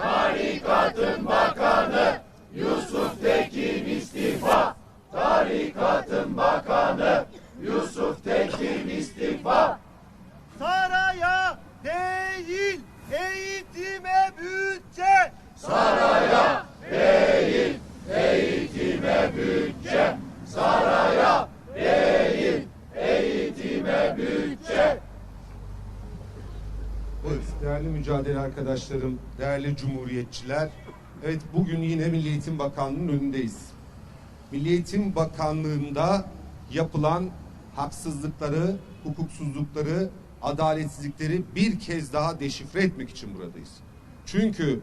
Tarikatın bakanı Yusuf Tekin istifa. Tarikatın bakanı Yusuf Tekin istifa. Saraya değil eğitime bütçe. Saraya değil eğitime bütçe. Saraya değil eğitime bütçe. Evet, değerli mücadele arkadaşlarım, değerli cumhuriyetçiler. Evet, bugün yine Milli Eğitim Bakanlığı'nın önündeyiz. Milli Eğitim Bakanlığı'nda yapılan haksızlıkları, hukuksuzlukları, adaletsizlikleri bir kez daha deşifre etmek için buradayız. Çünkü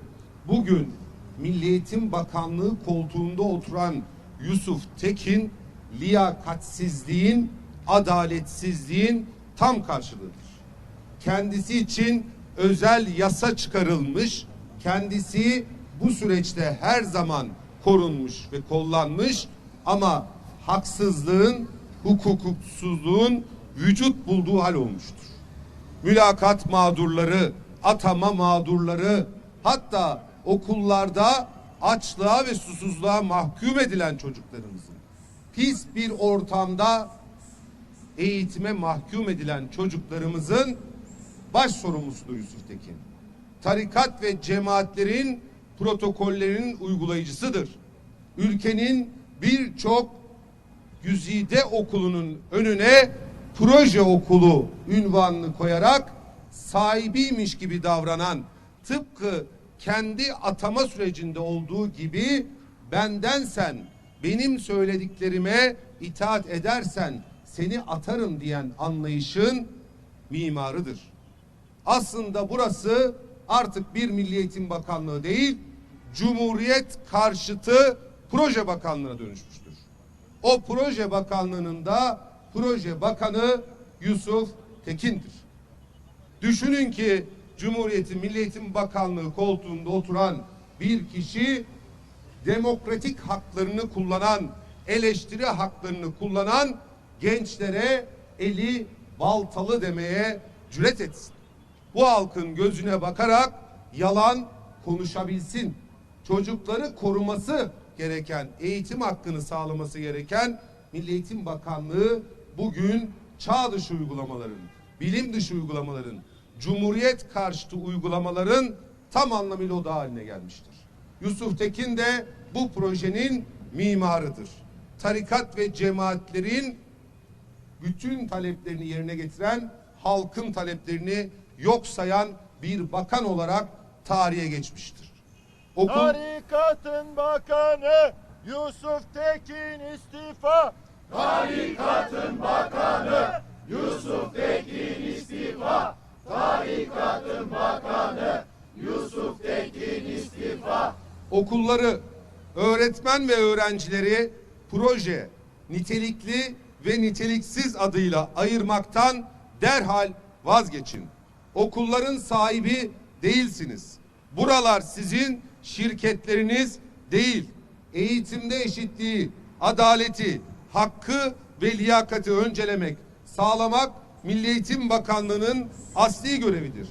bugün Milli Eğitim Bakanlığı koltuğunda oturan Yusuf Tekin liyakatsizliğin, adaletsizliğin tam karşılığıdır kendisi için özel yasa çıkarılmış, kendisi bu süreçte her zaman korunmuş ve kollanmış ama haksızlığın, hukuksuzluğun vücut bulduğu hal olmuştur. Mülakat mağdurları, atama mağdurları, hatta okullarda açlığa ve susuzluğa mahkum edilen çocuklarımızın pis bir ortamda eğitime mahkum edilen çocuklarımızın baş sorumlusu Yusuf Tekin. Tarikat ve cemaatlerin protokollerinin uygulayıcısıdır. Ülkenin birçok güzide okulunun önüne proje okulu ünvanını koyarak sahibiymiş gibi davranan tıpkı kendi atama sürecinde olduğu gibi benden sen benim söylediklerime itaat edersen seni atarım diyen anlayışın mimarıdır. Aslında burası artık bir Milli Eğitim Bakanlığı değil, Cumhuriyet karşıtı Proje Bakanlığı'na dönüşmüştür. O Proje Bakanlığı'nın da Proje Bakanı Yusuf Tekin'dir. Düşünün ki Cumhuriyet'in Milli Eğitim Bakanlığı koltuğunda oturan bir kişi demokratik haklarını kullanan, eleştiri haklarını kullanan gençlere eli baltalı demeye cüret etsin. Bu halkın gözüne bakarak yalan konuşabilsin. Çocukları koruması gereken, eğitim hakkını sağlaması gereken Milli Eğitim Bakanlığı bugün çağ dışı uygulamaların, bilim dışı uygulamaların, cumhuriyet karşıtı uygulamaların tam anlamıyla oda haline gelmiştir. Yusuf Tekin de bu projenin mimarıdır. Tarikat ve cemaatlerin bütün taleplerini yerine getiren, halkın taleplerini yok sayan bir bakan olarak tarihe geçmiştir. Okul Tarikatın bakanı Yusuf Tekin istifa. Tarikatın bakanı Yusuf Tekin istifa. Tarikatın bakanı Yusuf Tekin istifa. okulları, öğretmen ve öğrencileri proje, nitelikli ve niteliksiz adıyla ayırmaktan derhal vazgeçin. Okulların sahibi değilsiniz. Buralar sizin şirketleriniz değil. Eğitimde eşitliği, adaleti, hakkı ve liyakati öncelemek, sağlamak Milli Eğitim Bakanlığı'nın asli görevidir.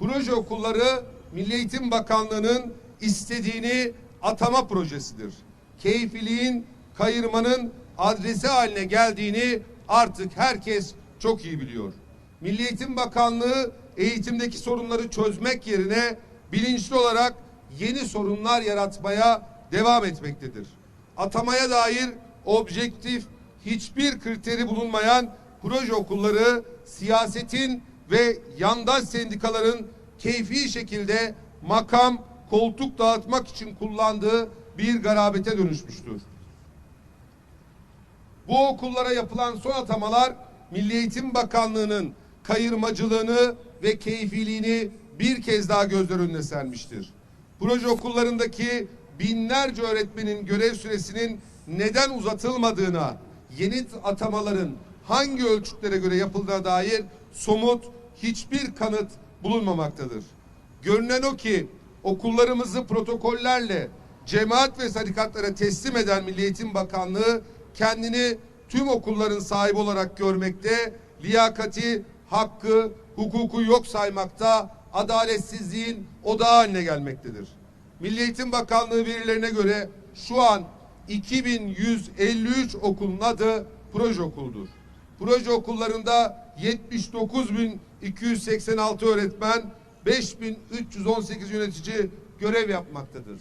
Proje okulları Milli Eğitim Bakanlığı'nın istediğini atama projesidir. Keyfiliğin, kayırmanın adresi haline geldiğini artık herkes çok iyi biliyor. Milli Eğitim Bakanlığı eğitimdeki sorunları çözmek yerine bilinçli olarak yeni sorunlar yaratmaya devam etmektedir. Atamaya dair objektif hiçbir kriteri bulunmayan proje okulları siyasetin ve yandaş sendikaların keyfi şekilde makam, koltuk dağıtmak için kullandığı bir garabete dönüşmüştür. Bu okullara yapılan son atamalar Milli Eğitim Bakanlığı'nın kayırmacılığını ve keyfiliğini bir kez daha gözler önüne sermiştir. Proje okullarındaki binlerce öğretmenin görev süresinin neden uzatılmadığına, yeni atamaların hangi ölçütlere göre yapıldığına dair somut hiçbir kanıt bulunmamaktadır. Görünen o ki okullarımızı protokollerle cemaat ve sarikatlara teslim eden Milli Eğitim Bakanlığı kendini tüm okulların sahibi olarak görmekte, liyakati, hakkı, hukuku yok saymakta adaletsizliğin odağı haline gelmektedir. Milli Eğitim Bakanlığı verilerine göre şu an 2153 okulun adı proje okuldur. Proje okullarında 79.286 öğretmen, 5.318 yönetici görev yapmaktadır.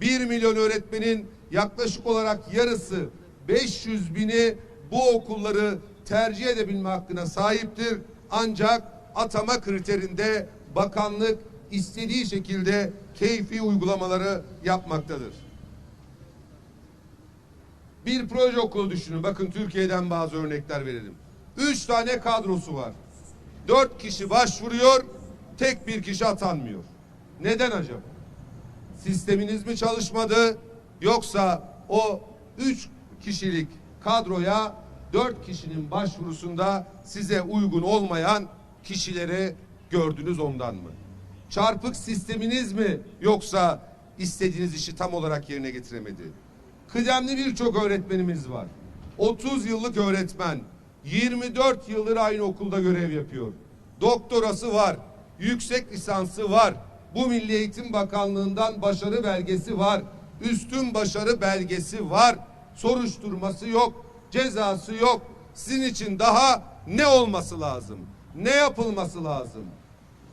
1 milyon öğretmenin yaklaşık olarak yarısı 500 bini bu okulları tercih edebilme hakkına sahiptir. Ancak atama kriterinde bakanlık istediği şekilde keyfi uygulamaları yapmaktadır. Bir proje okulu düşünün. Bakın Türkiye'den bazı örnekler verelim. Üç tane kadrosu var. Dört kişi başvuruyor, tek bir kişi atanmıyor. Neden acaba? Sisteminiz mi çalışmadı yoksa o üç kişilik kadroya dört kişinin başvurusunda size uygun olmayan kişileri gördünüz ondan mı? Çarpık sisteminiz mi yoksa istediğiniz işi tam olarak yerine getiremedi? Kıdemli birçok öğretmenimiz var. 30 yıllık öğretmen. 24 yıldır aynı okulda görev yapıyor. Doktorası var. Yüksek lisansı var. Bu Milli Eğitim Bakanlığı'ndan başarı belgesi var. Üstün başarı belgesi var. Soruşturması yok. Cezası yok. Sizin için daha ne olması lazım? Ne yapılması lazım?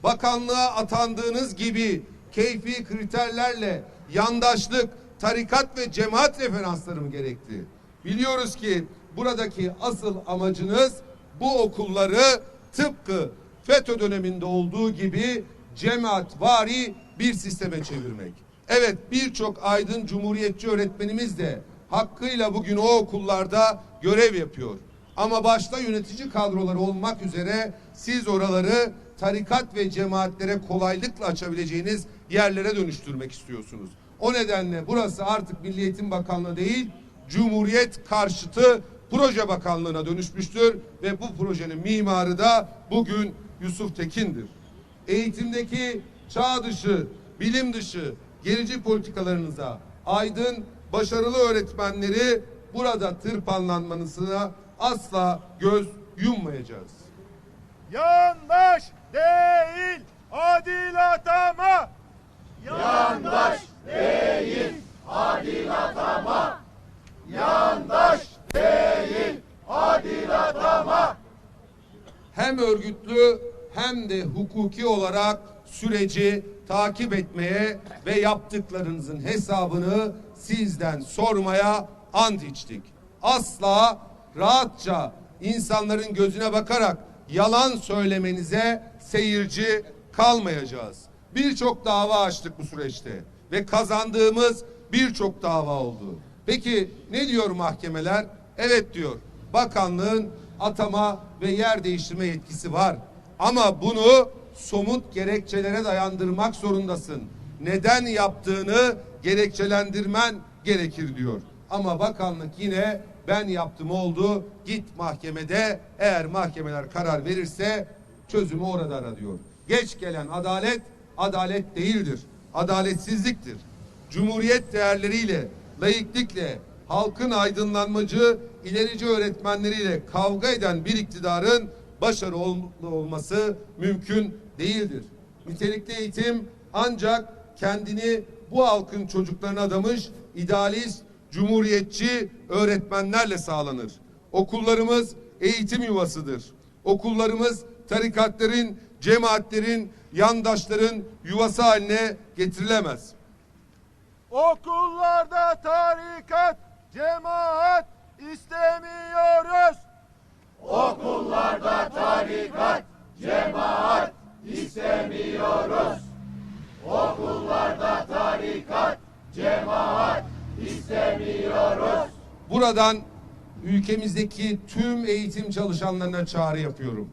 bakanlığa atandığınız gibi keyfi kriterlerle yandaşlık, tarikat ve cemaat referansları mı gerekti? Biliyoruz ki buradaki asıl amacınız bu okulları tıpkı FETÖ döneminde olduğu gibi cemaatvari bir sisteme çevirmek. Evet birçok aydın cumhuriyetçi öğretmenimiz de hakkıyla bugün o okullarda görev yapıyor. Ama başta yönetici kadroları olmak üzere siz oraları tarikat ve cemaatlere kolaylıkla açabileceğiniz yerlere dönüştürmek istiyorsunuz. O nedenle burası artık Milli Eğitim Bakanlığı değil, Cumhuriyet karşıtı Proje Bakanlığı'na dönüşmüştür ve bu projenin mimarı da bugün Yusuf Tekin'dir. Eğitimdeki çağ dışı, bilim dışı gerici politikalarınıza aydın, başarılı öğretmenleri burada tırpanlanmanızına asla göz yummayacağız. Yandaş değil adil atama. Yandaş değil, adil atama. Yandaş değil, adil atama. hem örgütlü hem de hukuki olarak süreci takip etmeye ve yaptıklarınızın hesabını sizden sormaya ant içtik. Asla rahatça insanların gözüne bakarak yalan söylemenize seyirci kalmayacağız. Birçok dava açtık bu süreçte ve kazandığımız birçok dava oldu. Peki ne diyor mahkemeler? Evet diyor. Bakanlığın atama ve yer değiştirme yetkisi var. Ama bunu somut gerekçelere dayandırmak zorundasın. Neden yaptığını gerekçelendirmen gerekir diyor. Ama bakanlık yine ben yaptım oldu git mahkemede eğer mahkemeler karar verirse çözümü orada ara diyor. Geç gelen adalet adalet değildir. Adaletsizliktir. Cumhuriyet değerleriyle, laiklikle, halkın aydınlanmacı, ilerici öğretmenleriyle kavga eden bir iktidarın başarılı ol- olması mümkün değildir. Nitelikli eğitim ancak kendini bu halkın çocuklarına adamış idealist, cumhuriyetçi öğretmenlerle sağlanır. Okullarımız eğitim yuvasıdır. Okullarımız tarikatların, cemaatlerin, yandaşların yuvası haline getirilemez. Okullarda tarikat, cemaat istemiyoruz. Okullarda tarikat, cemaat istemiyoruz. Okullarda tarikat, cemaat istemiyoruz. Buradan ülkemizdeki tüm eğitim çalışanlarına çağrı yapıyorum.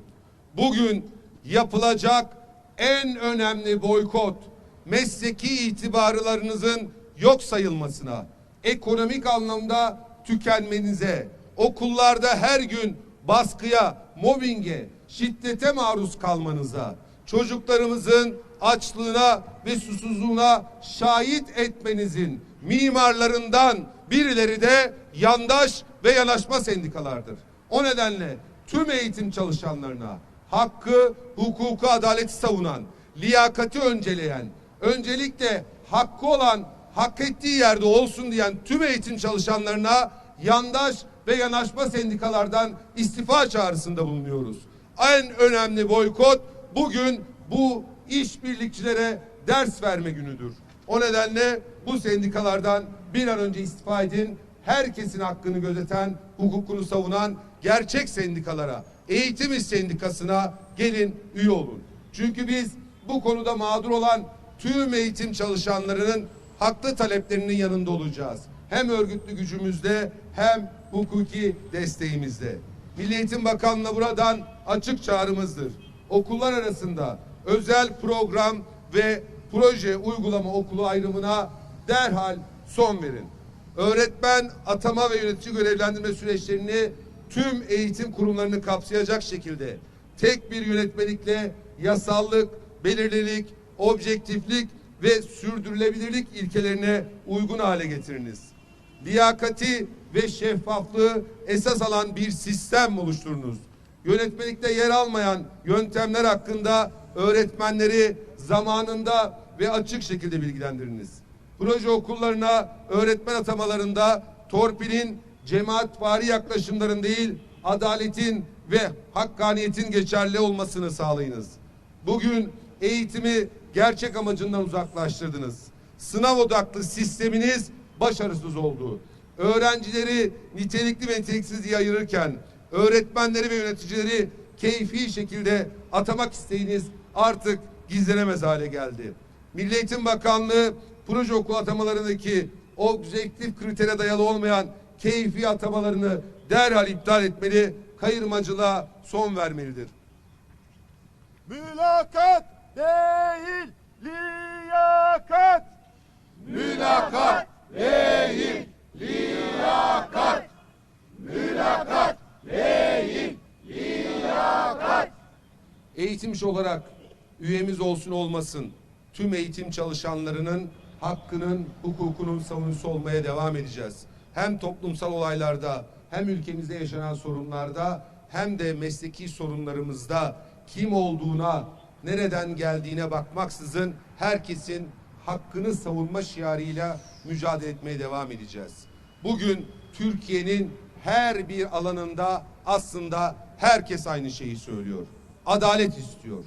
Bugün yapılacak en önemli boykot mesleki itibarlarınızın yok sayılmasına, ekonomik anlamda tükenmenize, okullarda her gün baskıya, mobbinge, şiddete maruz kalmanıza, çocuklarımızın açlığına ve susuzluğuna şahit etmenizin mimarlarından birileri de yandaş ve yanaşma sendikalardır. O nedenle tüm eğitim çalışanlarına hakkı, hukuku, adaleti savunan, liyakati önceleyen, öncelikle hakkı olan hak ettiği yerde olsun diyen tüm eğitim çalışanlarına yandaş ve yanaşma sendikalardan istifa çağrısında bulunuyoruz. En önemli boykot bugün bu işbirlikçilere ders verme günüdür. O nedenle bu sendikalardan bir an önce istifa edin. Herkesin hakkını gözeten, hukukunu savunan gerçek sendikalara, eğitim İş sendikasına gelin üye olun. Çünkü biz bu konuda mağdur olan tüm eğitim çalışanlarının haklı taleplerinin yanında olacağız. Hem örgütlü gücümüzde hem hukuki desteğimizde. Milli Eğitim Bakanlığı'na buradan açık çağrımızdır. Okullar arasında özel program ve proje uygulama okulu ayrımına derhal son verin. Öğretmen atama ve yönetici görevlendirme süreçlerini tüm eğitim kurumlarını kapsayacak şekilde tek bir yönetmelikle yasallık, belirlilik, objektiflik ve sürdürülebilirlik ilkelerine uygun hale getiriniz. Liyakati ve şeffaflığı esas alan bir sistem oluşturunuz. Yönetmelikte yer almayan yöntemler hakkında öğretmenleri zamanında ve açık şekilde bilgilendiriniz. Proje okullarına öğretmen atamalarında torpilin cemaatvari yaklaşımların değil, adaletin ve hakkaniyetin geçerli olmasını sağlayınız. Bugün eğitimi gerçek amacından uzaklaştırdınız. Sınav odaklı sisteminiz başarısız oldu. Öğrencileri nitelikli ve niteliksiz diye ayırırken öğretmenleri ve yöneticileri keyfi şekilde atamak isteğiniz artık gizlenemez hale geldi. Milli Eğitim Bakanlığı proje okul atamalarındaki objektif kritere dayalı olmayan keyfi atamalarını derhal iptal etmeli, kayırmacılığa son vermelidir. Mülakat değil, liyakat. Mülakat değil, liyakat. Mülakat Eğitimci olarak üyemiz olsun olmasın tüm eğitim çalışanlarının hakkının, hukukunun savunucusu olmaya devam edeceğiz. Hem toplumsal olaylarda hem ülkemizde yaşanan sorunlarda hem de mesleki sorunlarımızda kim olduğuna, nereden geldiğine bakmaksızın herkesin hakkını savunma şiarıyla mücadele etmeye devam edeceğiz. Bugün Türkiye'nin her bir alanında aslında herkes aynı şeyi söylüyor. Adalet istiyor.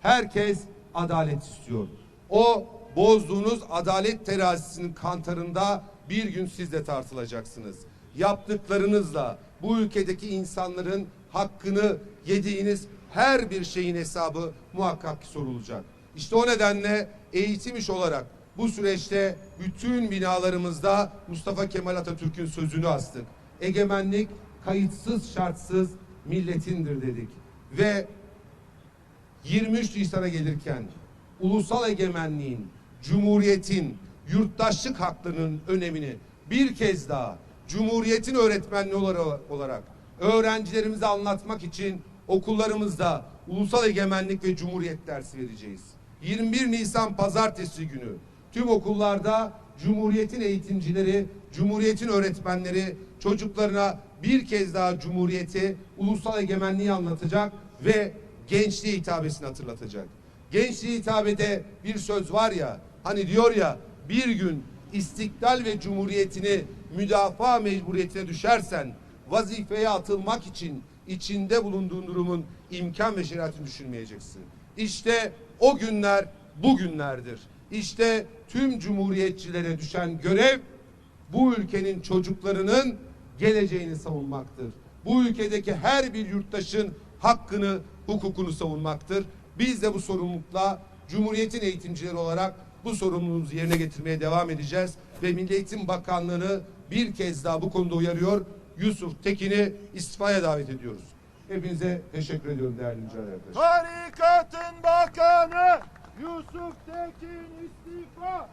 Herkes adalet istiyor. O bozduğunuz adalet terazisinin kantarında bir gün siz de tartılacaksınız. Yaptıklarınızla bu ülkedeki insanların hakkını yediğiniz her bir şeyin hesabı muhakkak sorulacak. İşte o nedenle eğitim iş olarak bu süreçte bütün binalarımızda Mustafa Kemal Atatürk'ün sözünü astık. Egemenlik kayıtsız şartsız milletindir dedik. Ve 23 Nisan'a gelirken ulusal egemenliğin, cumhuriyetin, yurttaşlık haklarının önemini bir kez daha cumhuriyetin öğretmenliği olarak, öğrencilerimize anlatmak için okullarımızda ulusal egemenlik ve cumhuriyet dersi vereceğiz. 21 Nisan pazartesi günü tüm okullarda cumhuriyetin eğitimcileri, cumhuriyetin öğretmenleri çocuklarına bir kez daha cumhuriyeti, ulusal egemenliği anlatacak ve gençliğe hitabesini hatırlatacak. Gençliğe hitabede bir söz var ya, hani diyor ya bir gün istiklal ve cumhuriyetini müdafaa mecburiyetine düşersen vazifeye atılmak için içinde bulunduğun durumun imkan ve şeriatını düşünmeyeceksin. İşte o günler bugünlerdir. İşte tüm cumhuriyetçilere düşen görev bu ülkenin çocuklarının geleceğini savunmaktır. Bu ülkedeki her bir yurttaşın hakkını, hukukunu savunmaktır. Biz de bu sorumlulukla Cumhuriyet'in eğitimcileri olarak bu sorumluluğumuzu yerine getirmeye devam edeceğiz ve Milli Eğitim Bakanlığı'nı bir kez daha bu konuda uyarıyor. Yusuf Tekin'i istifaya davet ediyoruz. Hepinize teşekkür ediyorum değerli mücadele arkadaşlar. Tarikatın bakanı Yusuf Tekin istifa.